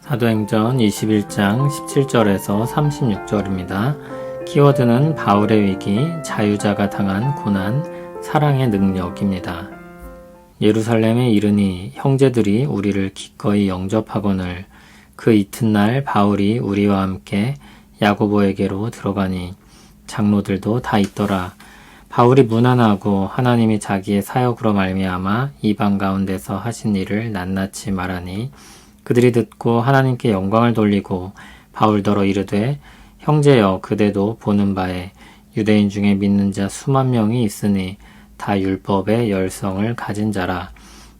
사도행전 21장 17절에서 36절입니다. 키워드는 바울의 위기, 자유자가 당한 고난, 사랑의 능력입니다. 예루살렘에 이르니 형제들이 우리를 기꺼이 영접하거늘 그 이튿날 바울이 우리와 함께 야고보에게로 들어가니 장로들도 다 있더라. 바울이 무난하고 하나님이 자기의 사역으로 말미암아 이방 가운데서 하신 일을 낱낱이 말하니 그들이 듣고 하나님께 영광을 돌리고 바울더러 이르되 형제여 그대도 보는 바에 유대인 중에 믿는 자 수만 명이 있으니 다 율법의 열성을 가진 자라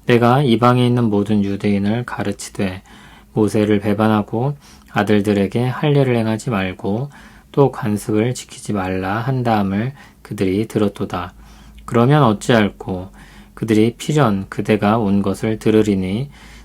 내가 이방에 있는 모든 유대인을 가르치되 모세를 배반하고 아들들에게 할례를 행하지 말고 또 관습을 지키지 말라 한 다음을 그들이 들었도다. 그러면 어찌할꼬 그들이 필연 그대가 온 것을 들으리니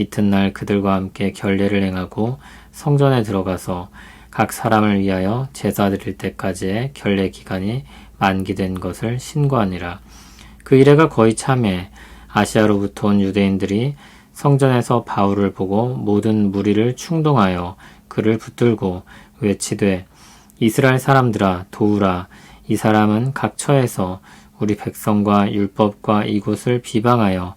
이튿날 그들과 함께 결례를 행하고 성전에 들어가서 각 사람을 위하여 제사 드릴 때까지의 결례 기간이 만기된 것을 신고하니라. 그 이래가 거의 참에 아시아로부터 온 유대인들이 성전에서 바울을 보고 모든 무리를 충동하여 그를 붙들고 외치되 이스라엘 사람들아 도우라 이 사람은 각 처에서 우리 백성과 율법과 이곳을 비방하여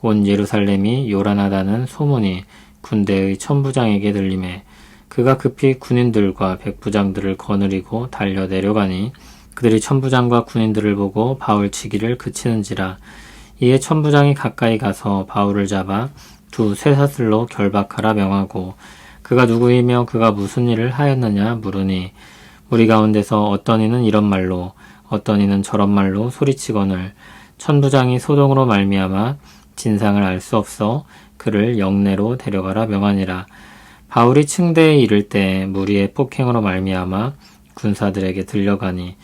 온 예루살렘이 요란하다는 소문이 군대의 천부장에게 들림에 그가 급히 군인들과 백부장들을 거느리고 달려 내려가니 그들이 천부장과 군인들을 보고 바울 치기를 그치는지라 이에 천부장이 가까이 가서 바울을 잡아 두 쇠사슬로 결박하라 명하고 그가 누구이며 그가 무슨 일을 하였느냐 물으니 우리 가운데서 어떤 이는 이런 말로 어떤 이는 저런 말로 소리치거늘 천부장이 소동으로 말미암아 진상을 알 수 없어 그를 영내로 데려가라 명하니라 바울이 층대에 이를 때 무리의 폭행으로 말미암아 군사들에게 들려가니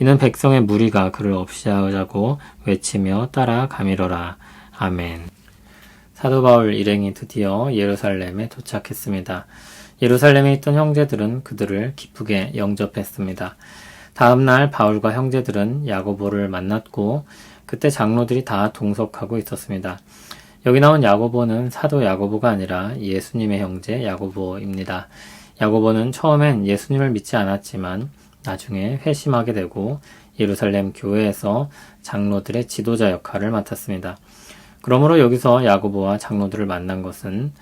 이는 백성의 무리가 그를 없이하자고 외치며 따라가미러라 아멘. 사도 바울 일행이 드디어 예루살렘에 도착했습니다. 예루살렘에 있던 형제들은 그들을 기쁘게 영접했습니다. 다음 날 바울과 형제들은 야고보를 만났고 그때 장로들이 다 동석하고 있었습니다. 여기 나온 야고보는 사도 야고보가 아니라 예수님의 형제 야고보입니다. 야고보는 처음엔 예수님을 믿지 않았지만 나중에 회심하게 되고 예루살렘 교회에서 장로들의 지도자 역할을 맡았습니다. 그러므로 여기서 야고보와 장로들을 만난 것은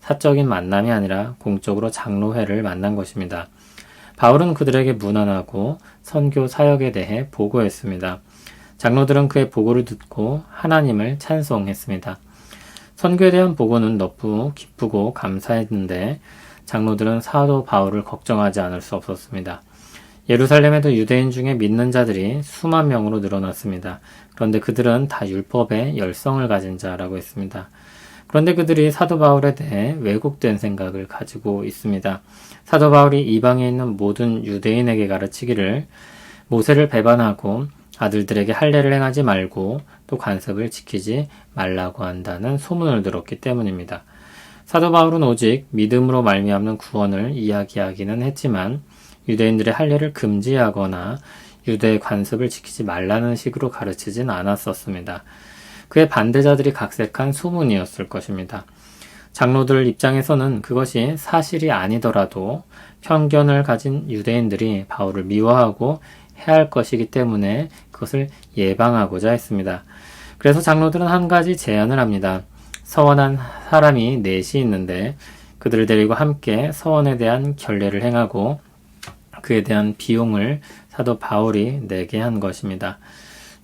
사적인 만남이 아니라 공적으로 장로회를 만난 것입니다. 바울은 그들에게 무난하고 선교 사역에 대해 보고했습니다. 장로들은 그의 보고를 듣고 하나님을 찬송했습니다. 선교에 대한 보고는 너무 기쁘고 감사했는데 장로들은 사도 바울을 걱정하지 않을 수 없었습니다. 예루살렘에도 유대인 중에 믿는 자들이 수만 명으로 늘어났습니다. 그런데 그들은 다 율법의 열성을 가진 자라고 했습니다. 그런데 그들이 사도 바울에 대해 왜곡된 생각을 가지고 있습니다. 사도 바울이 이방에 있는 모든 유대인에게 가르치기를 모세를 배반하고 아들들에게 할례를 행하지 말고 또 관습을 지키지 말라고 한다는 소문을 들었기 때문입니다. 사도 바울은 오직 믿음으로 말미암는 구원을 이야기하기는 했지만 유대인들의 할례를 금지하거나 유대 관습을 지키지 말라는 식으로 가르치진 않았었습니다. 그의 반대자들이 각색한 소문이었을 것입니다. 장로들 입장에서는 그것이 사실이 아니더라도 편견을 가진 유대인들이 바울을 미워하고 해할 것이기 때문에 그것을 예방하고자 했습니다. 그래서 장로들은 한 가지 제안을 합니다. 서원한 사람이 넷이 있는데 그들을 데리고 함께 서원에 대한 결례를 행하고 그에 대한 비용을 사도 바울이 내게 한 것입니다.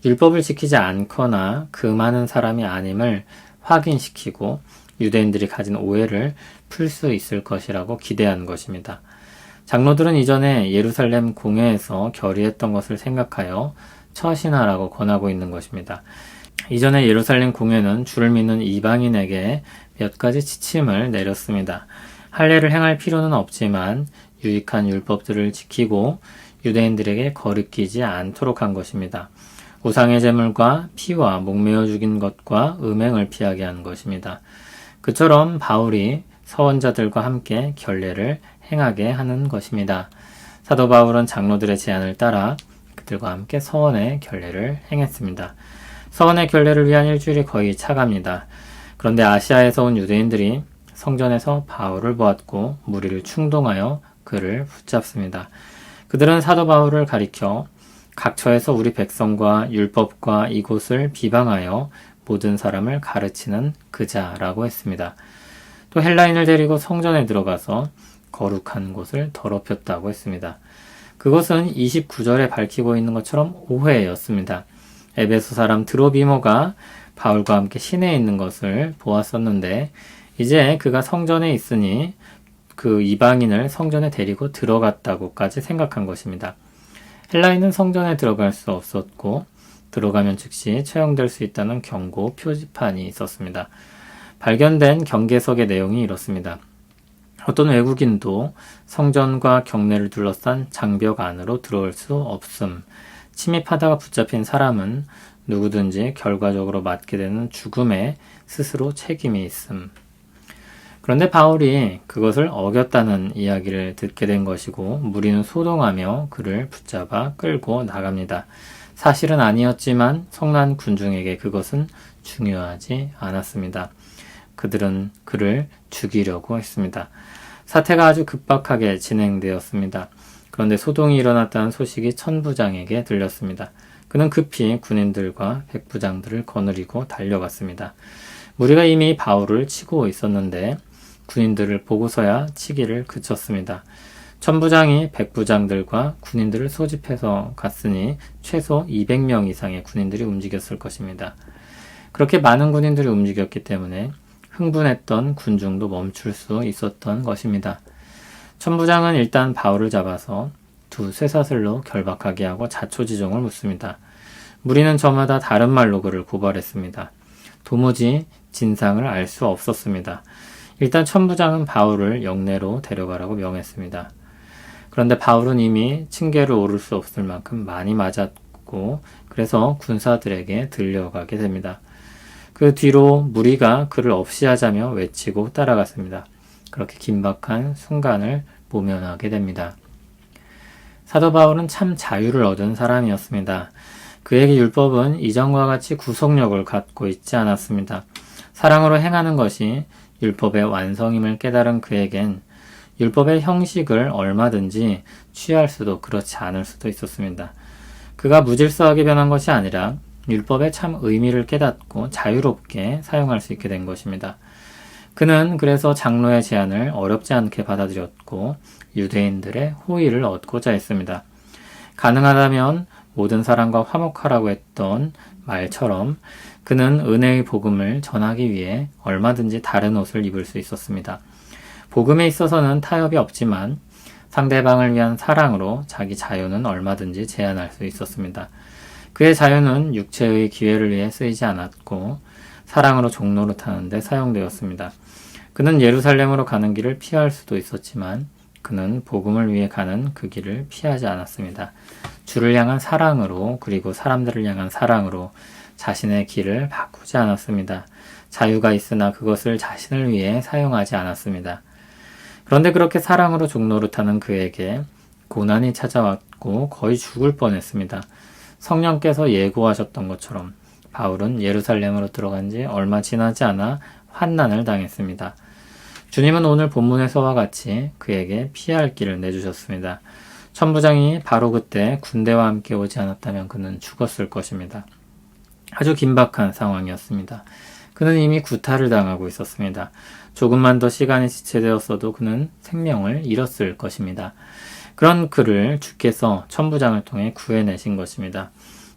율법을 지키지 않거나 그 많은 사람이 아님을 확인시키고 유대인들이 가진 오해를 풀 수 있을 것이라고 기대한 것입니다. 장로들은 이전에 예루살렘 공회에서 결의했던 것을 생각하여 처신하라고 권하고 있는 것입니다. 이전에 예루살렘 공회는 주를 믿는 이방인에게 몇 가지 지침을 내렸습니다. 할례를 행할 필요는 없지만 유익한 율법들을 지키고 유대인들에게 거리끼지 않도록 한 것입니다. 우상의 제물과 피와 목매어 죽인 것과 음행을 피하게 한 것입니다. 그처럼 바울이 서원자들과 함께 결례를 행하게 하는 것입니다. 사도 바울은 장로들의 제안을 따라 그들과 함께 서원의 결례를 행했습니다. 서원의 결례를 위한 일주일이 거의 차갑니다. 그런데 아시아에서 온 유대인들이 성전에서 바울을 보았고 무리를 충동하여 그를 붙잡습니다. 그들은 사도 바울을 가리켜 각처에서 우리 백성과 율법과 이곳을 비방하여 모든 사람을 가르치는 그자라고 했습니다. 또 헬라인을 데리고 성전에 들어가서 거룩한 곳을 더럽혔다고 했습니다. 그것은 29절에 밝히고 있는 것처럼 오해였습니다. 에베소 사람 드로비모가 바울과 함께 시내에 있는 것을 보았었는데 이제 그가 성전에 있으니 그 이방인을 성전에 데리고 들어갔다고까지 생각한 것입니다. 헬라인은 성전에 들어갈 수 없었고 들어가면 즉시 처형될 수 있다는 경고 표지판이 있었습니다. 발견된 경계석의 내용이 이렇습니다. 어떤 외국인도 성전과 경내를 둘러싼 장벽 안으로 들어올 수 없음. 침입하다가 붙잡힌 사람은 누구든지 결과적으로 맞게 되는 죽음에 스스로 책임이 있음. 그런데 바울이 그것을 어겼다는 이야기를 듣게 된 것이고 무리는 소동하며 그를 붙잡아 끌고 나갑니다. 사실은 아니었지만 성난 군중에게 그것은 중요하지 않았습니다. 그들은 그를 죽이려고 했습니다. 사태가 아주 급박하게 진행되었습니다. 그런데 소동이 일어났다는 소식이 천부장에게 들렸습니다. 그는 급히 군인들과 백부장들을 거느리고 달려갔습니다. 무리가 이미 바울을 치고 있었는데 군인들을 보고서야 치기를 그쳤습니다. 천부장이 백부장들과 군인들을 소집해서 갔으니 최소 200명 이상의 군인들이 움직였을 것입니다. 그렇게 많은 군인들이 움직였기 때문에 흥분했던 군중도 멈출 수 있었던 것입니다. 천부장은 일단 바울을 잡아서 두 쇠사슬로 결박하게 하고 자초지종을 묻습니다. 무리는 저마다 다른 말로 그를 고발했습니다. 도무지 진상을 알 수 없었습니다. 일단 천부장은 바울을 영내로 데려가라고 명했습니다. 그런데 바울은 이미 층계를 오를 수 없을 만큼 많이 맞았고 그래서 군사들에게 들려가게 됩니다. 그 뒤로 무리가 그를 없이 하자며 외치고 따라갔습니다. 그렇게 긴박한 순간을 모면하게 됩니다. 사도 바울은 참 자유를 얻은 사람이었습니다. 그에게 율법은 이전과 같이 구속력을 갖고 있지 않았습니다. 사랑으로 행하는 것이 율법의 완성임을 깨달은 그에겐 율법의 형식을 얼마든지 취할 수도 그렇지 않을 수도 있었습니다. 그가 무질서하게 변한 것이 아니라 율법의 참 의미를 깨닫고 자유롭게 사용할 수 있게 된 것입니다. 그는 그래서 장로의 제안을 어렵지 않게 받아들였고 유대인들의 호의를 얻고자 했습니다. 가능하다면 모든 사람과 화목하라고 했던 말처럼 그는 은혜의 복음을 전하기 위해 얼마든지 다른 옷을 입을 수 있었습니다. 복음에 있어서는 타협이 없지만 상대방을 위한 사랑으로 자기 자유는 얼마든지 제한할 수 있었습니다. 그의 자유는 육체의 기회를 위해 쓰이지 않았고 사랑으로 종로를 타는데 사용되었습니다. 그는 예루살렘으로 가는 길을 피할 수도 있었지만 그는 복음을 위해 가는 그 길을 피하지 않았습니다. 주를 향한 사랑으로 그리고 사람들을 향한 사랑으로 자신의 길을 바꾸지 않았습니다. 자유가 있으나 그것을 자신을 위해 사용하지 않았습니다. 그런데 그렇게 사랑으로 종로를 타는 그에게 고난이 찾아왔고 거의 죽을 뻔했습니다. 성령께서 예고하셨던 것처럼 바울은 예루살렘으로 들어간 지 얼마 지나지 않아 환난을 당했습니다. 주님은 오늘 본문에서와 같이 그에게 피할 길을 내주셨습니다. 천부장이 바로 그때 군대와 함께 오지 않았다면 그는 죽었을 것입니다. 아주 긴박한 상황이었습니다. 그는 이미 구타를 당하고 있었습니다. 조금만 더 시간이 지체되었어도 그는 생명을 잃었을 것입니다. 그런 그를 주께서 천부장을 통해 구해내신 것입니다.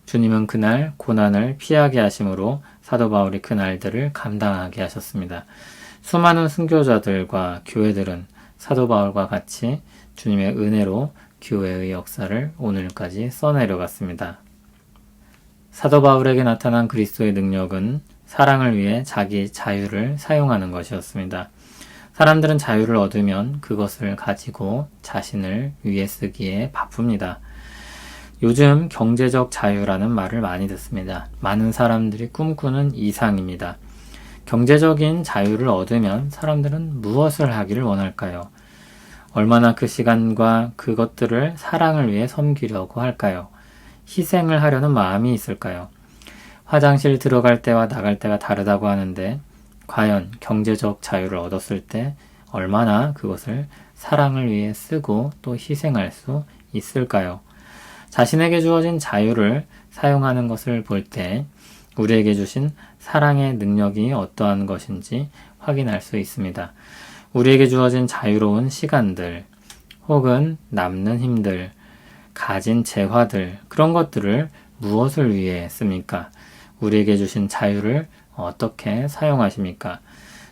주님은 그날 고난을 피하게 하심으로 사도 바울이 그 날들을 감당하게 하셨습니다. 수많은 순교자들과 교회들은 사도 바울과 같이 주님의 은혜로 교회의 역사를 오늘까지 써내려갔습니다. 사도 바울에게 나타난 그리스도의 능력은 사랑을 위해 자기 자유를 사용하는 것이었습니다. 사람들은 자유를 얻으면 그것을 가지고 자신을 위해 쓰기에 바쁩니다. 요즘 경제적 자유라는 말을 많이 듣습니다. 많은 사람들이 꿈꾸는 이상입니다. 경제적인 자유를 얻으면 사람들은 무엇을 하기를 원할까요? 얼마나 그 시간과 그것들을 사랑을 위해 섬기려고 할까요? 희생을 하려는 마음이 있을까요? 화장실 들어갈 때와 나갈 때가 다르다고 하는데, 과연 경제적 자유를 얻었을 때 얼마나 그것을 사랑을 위해 쓰고 또 희생할 수 있을까요? 자신에게 주어진 자유를 사용하는 것을 볼 때 우리에게 주신 사랑의 능력이 어떠한 것인지 확인할 수 있습니다. 우리에게 주어진 자유로운 시간들, 혹은 남는 힘들, 가진 재화들, 그런 것들을 무엇을 위해 씁니까? 우리에게 주신 자유를 어떻게 사용하십니까?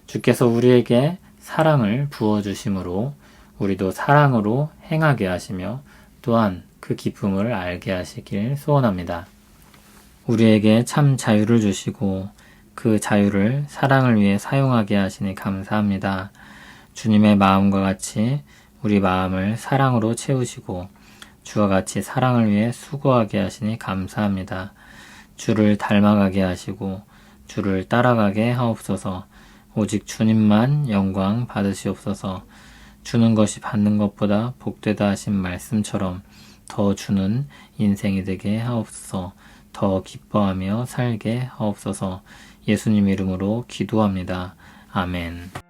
주께서 우리에게 사랑을 부어주심으로 우리도 사랑으로 행하게 하시며 또한 그 기쁨을 알게 하시길 소원합니다. 우리에게 참 자유를 주시고 그 자유를 사랑을 위해 사용하게 하시니 감사합니다. 주님의 마음과 같이 우리 마음을 사랑으로 채우시고 주와 같이 사랑을 위해 수고하게 하시니 감사합니다. 주를 닮아가게 하시고 주를 따라가게 하옵소서 오직 주님만 영광 받으시옵소서 주는 것이 받는 것보다 복되다 하신 말씀처럼 더 주는 인생이 되게 하옵소서 더 기뻐하며 살게 하옵소서 예수님 이름으로 기도합니다. 아멘.